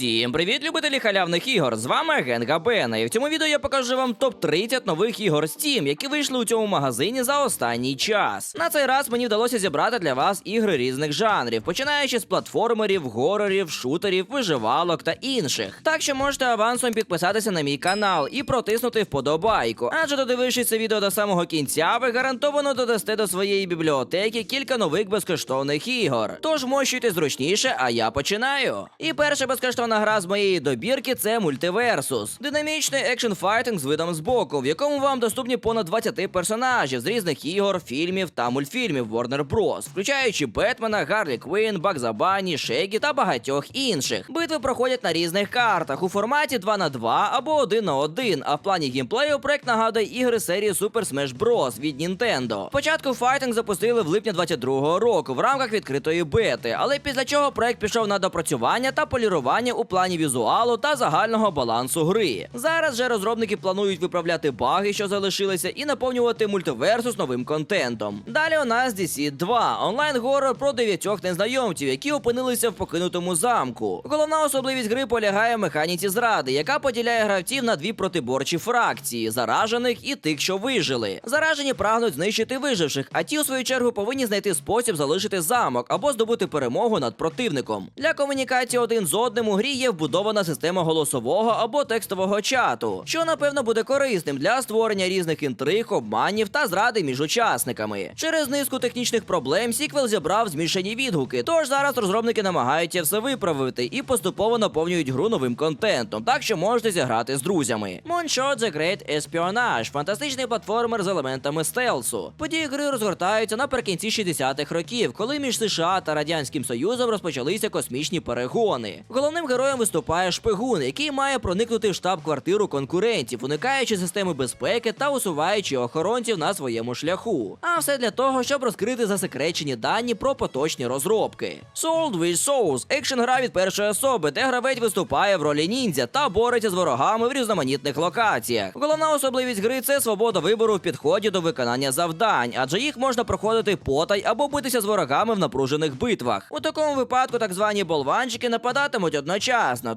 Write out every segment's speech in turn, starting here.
Усім привіт, любителі халявних ігор! З вами Генга Бена. І в цьому відео я покажу вам топ-30 нових ігор Steam, які вийшли у цьому магазині за останній час. На цей раз мені вдалося зібрати для вас ігри різних жанрів, починаючи з платформерів, горорів, шутерів, виживалок та інших. Так що можете авансом підписатися на мій канал і протиснути вподобайку. Адже додивившись це відео до самого кінця, ви гарантовано додасте до своєї бібліотеки кілька нових безкоштовних ігор. Тож мощуйте зручніше, а я починаю. І перша безкоштовна гра з моєї добірки це Мультиверсус. Динамічний екшн файтинг з видом збоку, в якому вам доступні понад 20 персонажів з різних ігор, фільмів та мультфільмів Warner Bros., включаючи Бетмена, Гарлі Квін, Багза Банні, Шегі та багатьох інших. Битви проходять на різних картах у форматі 2 на 2 або 1 на 1, а в плані геймплею проект нагадує ігри серії Super Smash Bros. від Nintendo. Спочатку файтинг запустили в липні 22-го року в рамках відкритої бети, але після чого проект пішов на допрацювання та полірування у плані візуалу та загального балансу гри. Зараз же розробники планують виправляти баги, що залишилися, і наповнювати мультиверсус новим контентом. Далі у нас DC 2 онлайн-горор про дев'ятьох незнайомців, які опинилися в покинутому замку. Головна особливість гри полягає в механіці зради, яка поділяє гравців на дві протиборчі фракції заражених і тих, що вижили. Заражені прагнуть знищити виживших, а ті, у свою чергу, повинні знайти спосіб залишити замок або здобути перемогу над противником. Для комунікації один з одним у грі є вбудована система голосового або текстового чату, що напевно буде корисним для створення різних інтриг, обманів та зради між учасниками. Через низку технічних проблем сіквел зібрав змішані відгуки. Тож зараз розробники намагаються все виправити і поступово наповнюють гру новим контентом, так що можете зіграти з друзями. Moonshot The Great Espionage – фантастичний платформер з елементами стелсу. Події гри розгортаються наприкінці 60-х років, коли між США та Радянським Союзом розпочалися космічні перегони. Головним героєм виступає шпигун, який має проникнути в штаб-квартиру конкурентів, уникаючи системи безпеки та усуваючи охоронців на своєму шляху. А все для того, щоб розкрити засекречені дані про поточні розробки. Sold with Souls – екшн гра від першої особи, де гравець виступає в ролі ніндзя та бореться з ворогами в різноманітних локаціях. Головна особливість гри це свобода вибору в підході до виконання завдань, адже їх можна проходити потай або битися з ворогами в напружених битвах. У такому випадку так звані болванчики нападатимуть одночасно,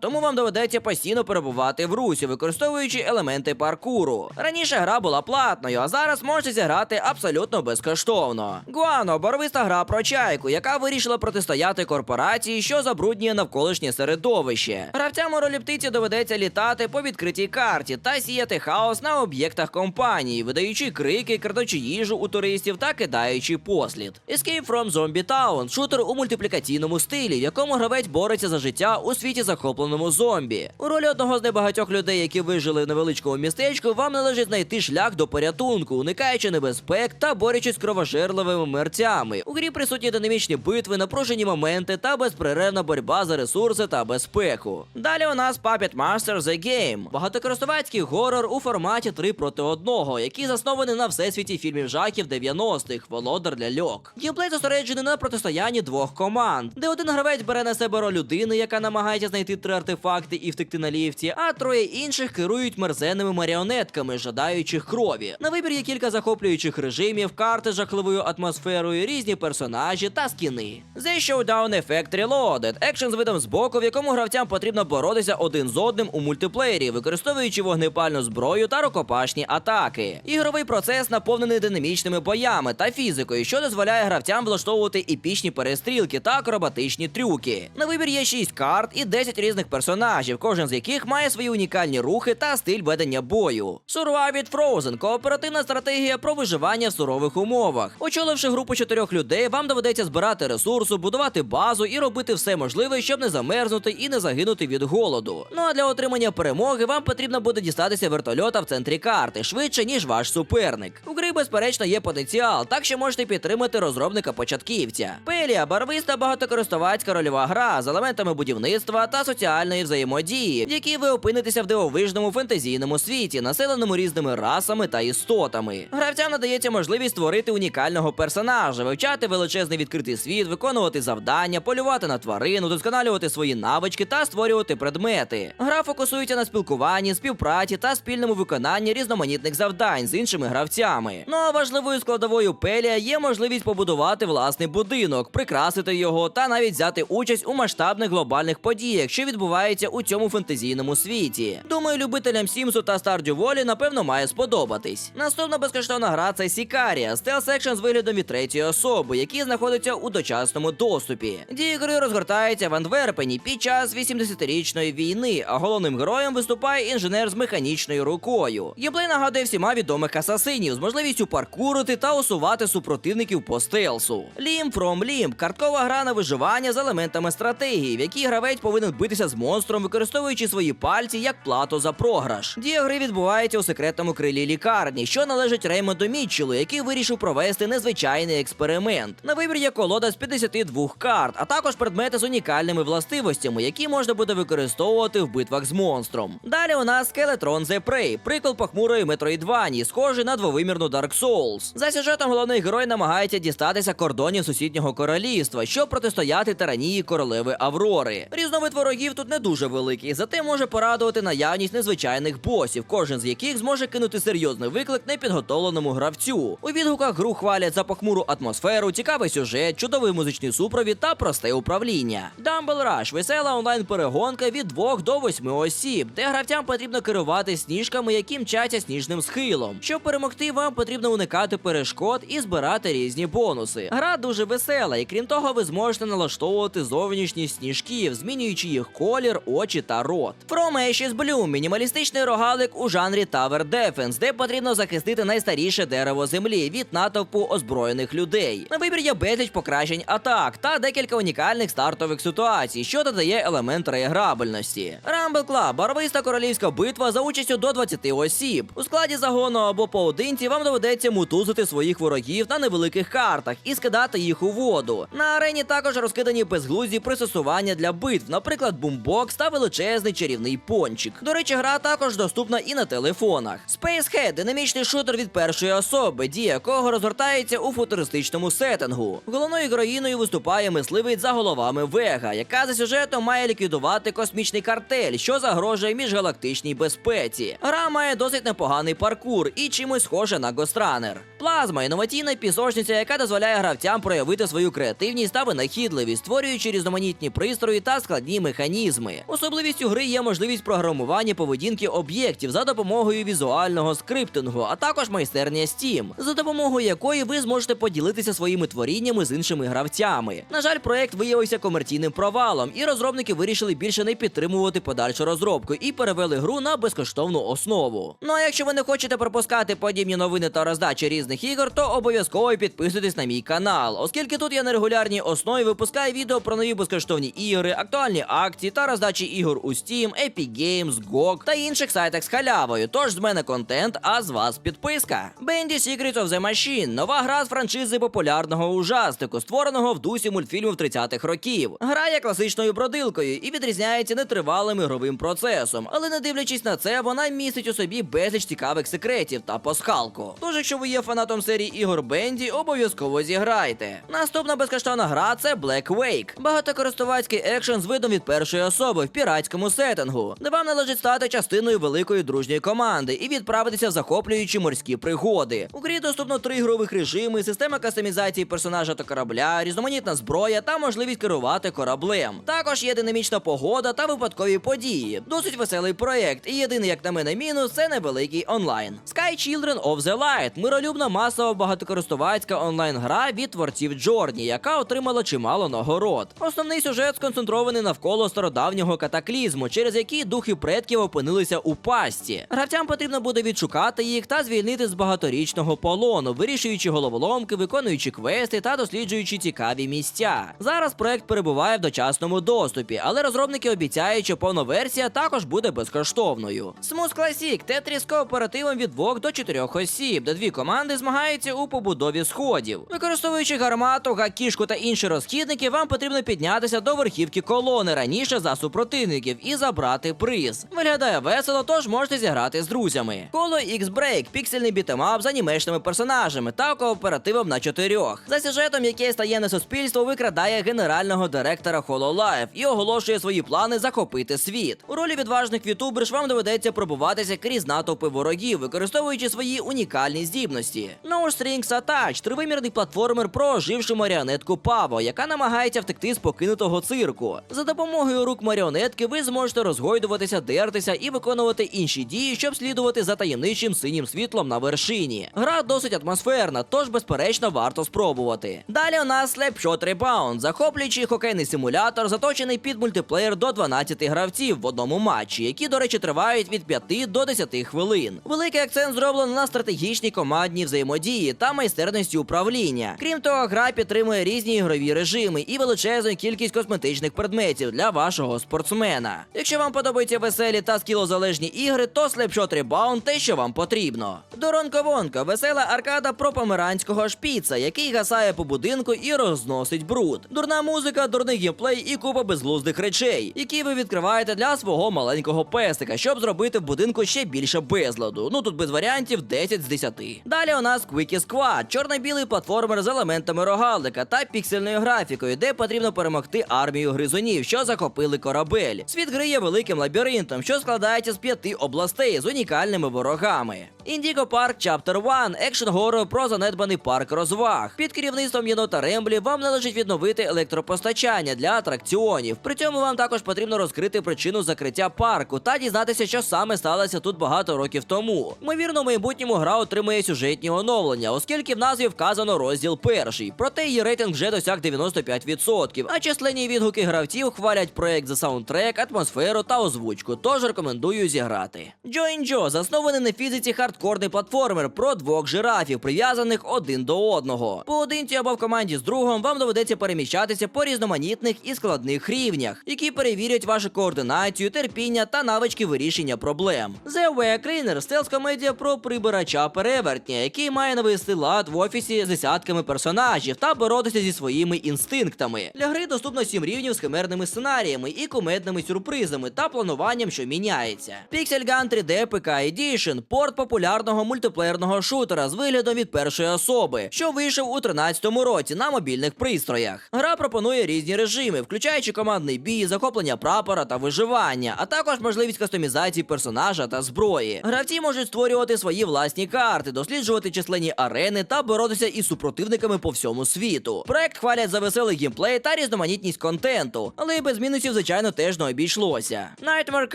тому вам доведеться постійно перебувати в русі, використовуючи елементи паркуру. Раніше гра була платною, а зараз можете зіграти абсолютно безкоштовно. Гуано боровиста гра про чайку, яка вирішила протистояти корпорації, що забруднює навколишнє середовище. Гравцям ролі птиці доведеться літати по відкритій карті та сіяти хаос на об'єктах компанії, видаючи крики, крадучи їжу у туристів та кидаючи послід. Escape from Zombie Town – шутер у мультиплікаційному стилі, в якому гравець бореться за життя у світі захопленому зомбі. У ролі одного з небагатьох людей, які вижили в невеличкому містечку, вам належить знайти шлях до порятунку, уникаючи небезпек та борючись з кровожерливими мерцями. У грі присутні динамічні битви, напружені моменти та безперервна боротьба за ресурси та безпеку. Далі у нас Puppet Master The Game – багатокористувацький горор у форматі 3 проти 1, який заснований на всесвіті фільмів жахів 90-х, володар для льок. Геймплей зосереджений на протистоянні двох команд, де один гравець бере на себе роль людини, яка намагається знайти три артефакти і втекти на ліфті, а троє інших керують мерзенними маріонетками, жадаючих крові. На вибір є кілька захоплюючих режимів, карти з жахливою атмосферою, різні персонажі та скіни. The Showdown Effect Reloaded – екшен з видом збоку, в якому гравцям потрібно боротися один з одним у мультиплеєрі, використовуючи вогнепальну зброю та рукопашні атаки. Ігровий процес наповнений динамічними боями та фізикою, що дозволяє гравцям влаштовувати епічні перестрілки та акробатичні трюки. На вибір є 6 карт і 10 різних персонажів, кожен з яких має свої унікальні рухи та стиль ведення бою. Survived Frozen – кооперативна стратегія про виживання в сурових умовах. Очоливши групу чотирьох людей, вам доведеться збирати ресурси, будувати базу і робити все можливе, щоб не замерзнути і не загинути від голоду. Ну а для отримання перемоги вам потрібно буде дістатися вертольота в центрі карти швидше, ніж ваш суперник. У гри, безперечно, є потенціал, так що можете підтримати розробника початківця. Пелія барвиста багатокористувацька рольова гра з елементами будівництва та соціальної взаємодії, в якій ви опинитеся в дивовижному фентезійному світі, населеному різними расами та істотами. Гравцям надається можливість створити унікального персонажа, вивчати величезний відкритий світ, виконувати завдання, полювати на тварин, удосконалювати свої навички та створювати предмети. Гра фокусується на спілкуванні, співпраці та спільному виконанні різноманітних завдань з іншими гравцями. Ну а важливою складовою Пелія є можливість побудувати власний будинок, прикрасити його та навіть взяти участь у масштабних глобальних подіях. Подіях, що відбуваються у цьому фентезійному світі. Думаю, любителям Сімсу та Stardew Valley напевно має сподобатись. Наступна безкоштовна гра це Сікарія, стелс екшн з виглядом від третьої особи, який знаходиться у дочасному доступі. Дії гри розгортаються в Антверпені під час 80-річної війни, а головним героєм виступає інженер з механічною рукою. Геймплей нагадує всіма відомих асасинів з можливістю паркурити та усувати супротивників по стелсу. Limb from Limb – карткова гра на виживання з елементами стратегії, в якій гравець повинен битися з монстром, використовуючи свої пальці як плату за програш. Дія гри відбувається у секретному крилі лікарні, що належить Реймонду Мітчелу, який вирішив провести незвичайний експеримент. На вибір є колода з 52 карт, а також предмети з унікальними властивостями, які можна буде використовувати в битвах з монстром. Далі у нас Skeleton The Prey, прикол похмурої Metroidvania, схожий на двовимірну Dark Souls. За сюжетом головний герой намагається дістатися кордонів сусіднього королівства, щоб протистояти тиранії королеви Аврори. Різновид ворогів тут не дуже великий, зате може порадувати наявність незвичайних босів, кожен з яких зможе кинути серйозний виклик непідготовленому гравцю. У відгуках гру хвалять за похмуру атмосферу, цікавий сюжет, чудовий музичний супровід та просте управління. Dumble Rush – весела онлайн-перегонка від 2 до 8 осіб, де гравцям потрібно керувати сніжками, які мчаться сніжним схилом. Щоб перемогти, вам потрібно уникати перешкод і збирати різні бонуси. Гра дуже весела, і крім того, ви зможете налаштовувати зовнішність сніжків, змінюючи їх колір, очі та рот. From Ashes Bloom – мінімалістичний рогалик у жанрі Tower Defense, де потрібно захистити найстаріше дерево землі від натовпу озброєних людей. На вибір є безліч покращень атак та декілька унікальних стартових ситуацій, що додає елемент реіграбельності. Rumble Club – барвиста королівська битва за участю до 20 осіб. У складі загону або поодинці вам доведеться мутузити своїх ворогів на невеликих картах і скидати їх у воду. На арені також розкидані безглузді пристосування для битв, наприклад, бумбокс та величезний чарівний пончик. До речі, гра також доступна і на телефонах. Spacehead – динамічний шутер від першої особи, дія якого розгортається у футуристичному сеттингу. Головною героїною виступає мисливець за головами Вега, яка за сюжетом має ліквідувати космічний картель, що загрожує міжгалактичній безпеці. Гра має досить непоганий паркур і чимось схоже на Ghost Плазма інноваційна пісочниця, яка дозволяє гравцям проявити свою креативність та винахідливість, створюючи різноманітні пристрої та складні механізми. Особливістю гри є можливість програмування поведінки об'єктів за допомогою візуального скриптингу, а також майстерня Steam, за допомогою якої ви зможете поділитися своїми творіннями з іншими гравцями. На жаль, проект виявився комерційним провалом, і розробники вирішили більше не підтримувати подальшу розробку і перевели гру на безкоштовну основу. Ну а якщо ви не хочете пропускати подібні новини та роздачі різних ігор, то обов'язково підписуйтесь на мій канал, оскільки тут я на регулярній основі випускаю відео про нові безкоштовні ігри, актуальні акції та роздачі ігор у Steam, Epic Games, GOG та інших сайтах з халявою. Тож з мене контент, а з вас підписка. Bendy Secrets of the Machine – нова гра з франшизи популярного ужастику, створеного в дусі мультфільмів 30-х років. Гра є класичною бродилкою і відрізняється нетривалим ігровим процесом, але не дивлячись на це, вона містить у собі безліч цікавих секретів та пасхалку. Тож, якщо ви є фанатом серії ігор Бенді, обов'язково зіграйте. Наступна безкоштовна гра це Black Wake. Багатокористувацький екшен з видом від першої особи в піратському сеттингу, де вам належить стати частиною великої дружньої команди і відправитися в захоплюючі морські пригоди. У грі доступно три ігрових режими, система кастомізації персонажа та корабля, різноманітна зброя та можливість керувати кораблем. Також є динамічна погода та випадкові події. Досить веселий проєкт, і єдиний, як на мене, мінус це невеликий онлайн. Sky Children of the Light – миролюбна масова багатокористувацька онлайн-гра від творців Джорні, яка отримала чимало нагород. Основний сюжет сконцентрований навколо стародавнього катаклізму, через який духи предків опинилися у пасті. Гравцям потрібно буде відшукати їх та звільнити з багаторічного полону, вирішуючи головоломки, виконуючи квести та досліджуючи цікаві місця. Зараз проект перебуває в дочасному доступі, але розробники обіцяють, що повна версія також буде безкоштовною. Smooth Classic – тетріс кооперативом від 2 до 4 осіб, де дві команди змагаються у побудові сходів. Використовуючи гармату, гакішку та інші розхідники, вам потрібно піднятися до верхівки колони раніше за супротивників і забрати приз. Виглядає весело, тож можете зіграти з друзями. Коло X-Break – піксельний бітемап з анімешними персонажами та кооперативом на чотирьох. За сюжетом, яке стає на суспільство, викрадає генерального директора Hololive і оголошує свої плани захопити світ. У ролі відважних вітуберш вам доведеться пробуватися крізь натовпи ворогів, використовуючи свої унікальні здібності. No Strings Attached – тривимірний платформер про ожившу маріонетку Паво, яка намагається втекти з покинутого цирку. За допомогою рук маріонетки ви зможете розгойдуватися, дертися і виконувати інші дії, щоб слідувати за таємничим синім світлом на вершині. Гра досить атмосферна, тож безперечно варто спробувати. Далі у нас Slapshot Rebound, захоплюючий хокейний симулятор, заточений під мультиплеєр до 12 гравців в одному матчі, які, до речі, тривають від 5 до 10 хвилин. Великий акцент зроблено на стратегічній командній взаємодії та майстерності управління. Крім того, гра підтримує різні ігрові режими і величезну кількість косметичних предметів для вашого спортсмена. Якщо вам подобаються веселі та скілозалежні ігри, то Slapshot Rebound те, що вам потрібно. Доронко Вонка весела аркада про померанського шпіца, який гасає по будинку і розносить бруд. Дурна музика, дурний геймплей і купа безглуздих речей, які ви відкриваєте для свого маленького песика, щоб зробити в будинку ще більше безладу. Ну тут без варіантів 10 з 10. Далі у нас Quickie Squad, чорно-білий платформер з елементами рогалика та піксельною графікою, де потрібно перемогти армію гризунів, що захопили корабель. Світ гри є великим лабіринтом, що складається з п'яти областей з унікальними ворогами. Індіго Парк Chapter 1 – екшн горор про занедбаний парк розваг. Під керівництвом єнота Ремблі вам належить відновити електропостачання для атракціонів. При цьому вам також потрібно розкрити причину закриття парку та дізнатися, що саме сталося тут багато років тому. Ймовірно, в майбутньому гра отримує сюжетні оновлення, оскільки в назві вказано розділ перший. Проте її рейтинг вже досяг 95%, а численні відгуки гравців хвалять проект за саундтрек, атмосферу та озвучку. Тож рекомендую зіграти. Join Joe заснований на фізиці хардкорний платформер про двох жирафів, прив'язаних один до одного. Поодинці або в команді з другом вам доведеться переміщатися по різноманітних і складних рівнях, які перевірять вашу координацію, терпіння та навички вирішення проблем. The Way Cleaner – стелс-комедія про прибирача перевертня, який має навести лад в офісі з десятками персонажів та боротися зі своїми інстинктами. Для гри доступно 7 рівнів з химерними сценаріями і кумедними сюрпризами та плануванням, що міняється. Pixel Gun 3D PK Edition – порт популярного мультиплеєрного шутера з виглядом від першої особи, що вийшов у 13-му році на мобільних пристроях. Гра пропонує різні режими, включаючи командний бій, захоплення прапора та виживання, а також можливість кастомізації персонажа та зброї. Гравці можуть створювати свої власні карти, досліджувати численні арени та боротися із супротивниками по всьому світу. Проект хвалять за веселий геймплей та різноманітність контенту, але і без мінусів, звичайно, теж не обійшлося. Nightmare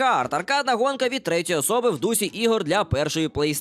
Card – аркадна гонка від третьої особи в дусі ігор для першої PlayStation.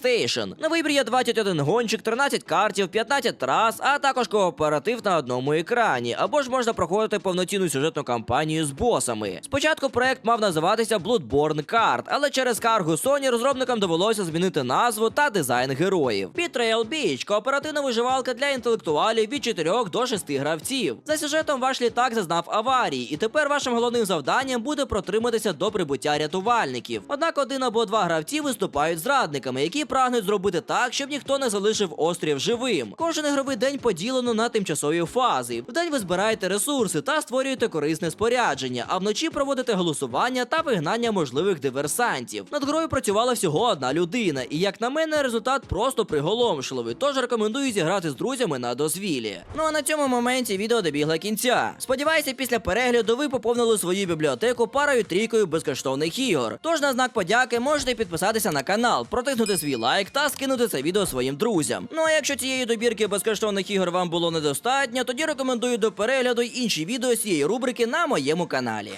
На вибір є 21 гонщик, 13 картів, 15 трас, а також кооператив на одному екрані. Або ж можна проходити повноцінну сюжетну кампанію з босами. Спочатку проект мав називатися Bloodborne Card, але через скаргу Sony розробникам довелося змінити назву та дизайн героїв. Betrayal Beach – кооперативна виживалка для інтелектуалів від 4 до 6 гравців. За сюжетом ваш літак зазнав аварії, і тепер вашим головним завданням буде протриматися до прибуття рятувальників. Однак один або два гравці виступають зрадниками, які прагнуть зробити так, щоб ніхто не залишив острів живим. Кожен ігровий день поділено на тимчасові фази. Вдень ви збираєте ресурси та створюєте корисне спорядження, а вночі проводите голосування та вигнання можливих диверсантів. Над грою працювала всього одна людина, і як на мене, результат просто приголомшливий. Тож рекомендую зіграти з друзями на дозвілі. Ну а на цьому моменті відео добігло кінця. Сподіваюся, після перегляду ви поповнили свою бібліотеку парою трійкою безкоштовних ігор. Тож на знак подяки можете підписатися на канал, протиснути свій лайк та скинути це відео своїм друзям. Ну а якщо цієї добірки безкоштовних ігор вам було недостатньо, тоді рекомендую до перегляду інші відео з цієї рубрики на моєму каналі.